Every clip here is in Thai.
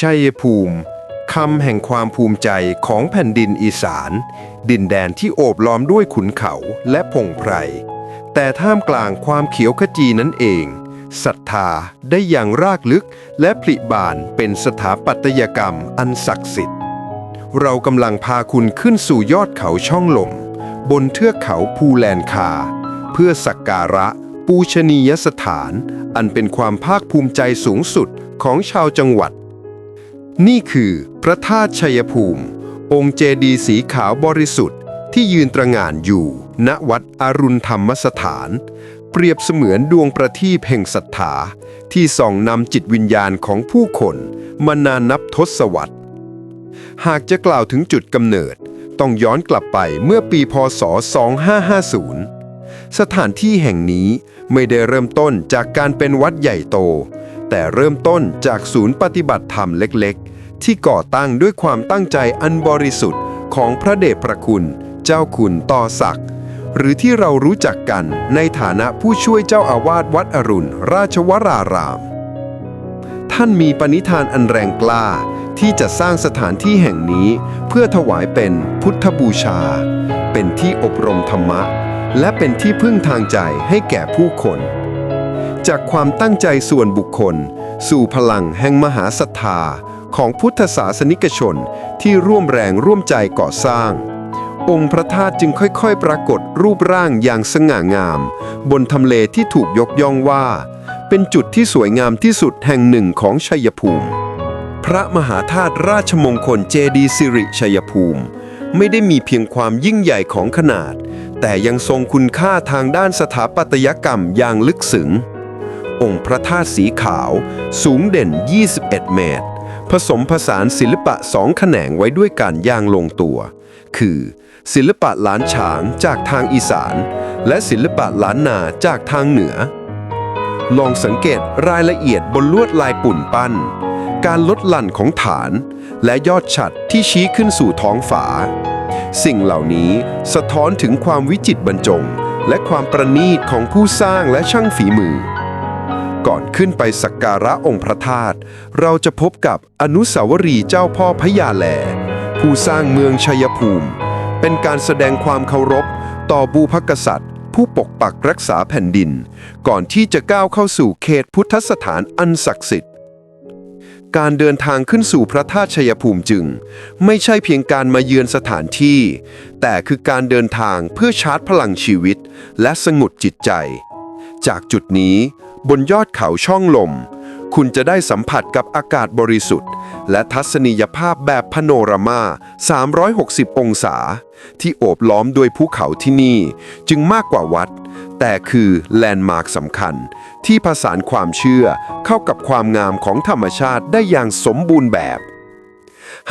ชัยภูมิคำแห่งความภูมิใจของแผ่นดินอีสาน ดินแดนที่โอบล้อมด้วยขุนเขาและพงไพร แต่ท่ามกลางความเขียวขจีนั้นเองศรัทธาได้อย่างรากลึกและผลิบานเป็นสถาปัตยกรรมอันศักดิ์สิทธิ์ เรากำลังพาคุณขึ้นสู่ยอดเขาช่องลม บนเทือกเขาภูแลนคา เพื่อสักการะปูชนียสถาน อันเป็นความภาคภูมิใจสูงสุดของชาวจังหวัด นี่คือพระธาตุชัยภูมิ องค์เจดีย์สีขาวบริสุทธิ์ที่ยืนตระหง่านอยู่ ณวัดอรุณธรรมสถาน เปรียบเสมือนดวงประทีปแห่งศรัทธาที่ส่องนำจิตวิญญาณของผู้คนมานานนับทศวรรษ หากจะกล่าวถึงจุดกำเนิด ต้องย้อนกลับไปเมื่อปีพศ 2550 สถานที่แห่งนี้ไม่ได้เริ่มต้นจากการเป็นวัดใหญ่โต แต่เริ่มต้นจากศูนย์ปฏิบัติธรรมเล็กๆ ที่ก่อตั้งด้วยความตั้งใจอันบริสุทธิ์ของพระเดชพระคุณ เจ้าคุณต่อศักดิ์หรือที่เรารู้จักกันในฐานะผู้ช่วยเจ้าอาวาสวัดอรุณ ราชวราราม ท่านมีปณิธานอันแรงกล้าที่จะสร้างสถานที่แห่งนี้เพื่อถวายเป็นพุทธบูชา เป็นที่อบรมธรรมะ และเป็นที่พึ่งทางใจให้แก่ผู้คน จากความตั้งใจส่วนบุคคล สู่พลังแห่งมหาศรัทธาของพุทธศาสนิกชนที่ร่วมแรงร่วมใจก่อสร้าง องค์พระธาตุจึงค่อยๆ ปรากฏรูปร่างอย่างสง่างาม บนทำเลที่ถูกยกย่องว่า เป็นจุดที่สวยงามที่สุดแห่งหนึ่งของชัยภูมิ พระมหาธาตุราชมงคลเจดีสิริชัยภูมิ ไม่ได้มีเพียงความยิ่งใหญ่ของขนาด แต่ยังทรงคุณค่าทางด้านสถาปัตยกรรมอย่างลึกซึ้ง องค์พระธาตุสีขาว สูงเด่น 21 เมตร ผสมผสานศิลปะสองแขนงไว้ด้วยการย่างลงตัว คือ ศิลปะล้านฉางจากทางอีสาน และศิลปะล้านนาจากทางเหนือ ลองสังเกตรายละเอียดบนลวดลายปุ่นปั้น การลดหลั่นของฐาน และยอดฉัดที่ชี้ขึ้นสู่ท้องฝาสิ่งเหล่านี้สะท้อนถึงความวิจิตรบรรจง และความประณีตของผู้สร้างและช่างฝีมือ ก่อนขึ้นไปสักการะองค์พระธาตุเราจะพบกับอนุสาวรีย์เจ้าพ่อพญาแล ผู้สร้างเมืองชัยภูมิ เป็นการแสดงความเคารพ ต่อบูพกษัตริย์ ผู้ปกปักรักษาแผ่นดิน ก่อนที่จะก้าวเข้าสู่เขตพุทธสถานอันศักดิ์สิทธิ์การเดินทางขึ้นสู่พระธาตุชัยภูมิจึง ไม่ใช่เพียงการมาเยือนสถานที่ แต่คือการเดินทางเพื่อชาร์จพลังชีวิต และสงบจิตใจ จากจุดนี้ บนยอดเขาช่องลม คุณจะได้สัมผัสกับอากาศบริสุทธิ์ และทัศนียภาพแบบพาโนรามา 360 องศา ที่โอบล้อมด้วยภูเขาที่นี่ จึงมากกว่าวัด แต่คือแลนด์มาร์คสำคัญ ที่ผสานความเชื่อเข้ากับความงามของธรรมชาติได้อย่างสมบูรณ์แบบ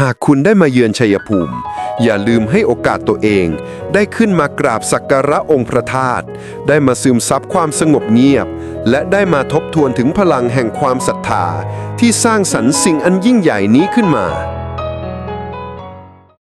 หากคุณได้มาเยือนชัยภูมิ อย่าลืมให้โอกาสตัวเอง ได้ขึ้นมากราบสักการะองค์พระธาตุได้มาซึมซับความสงบเงียบ และได้มาทบทวนถึงพลังแห่งความศรัทธา ที่สร้างสรรค์สิ่งอันยิ่งใหญ่นี้ขึ้นมา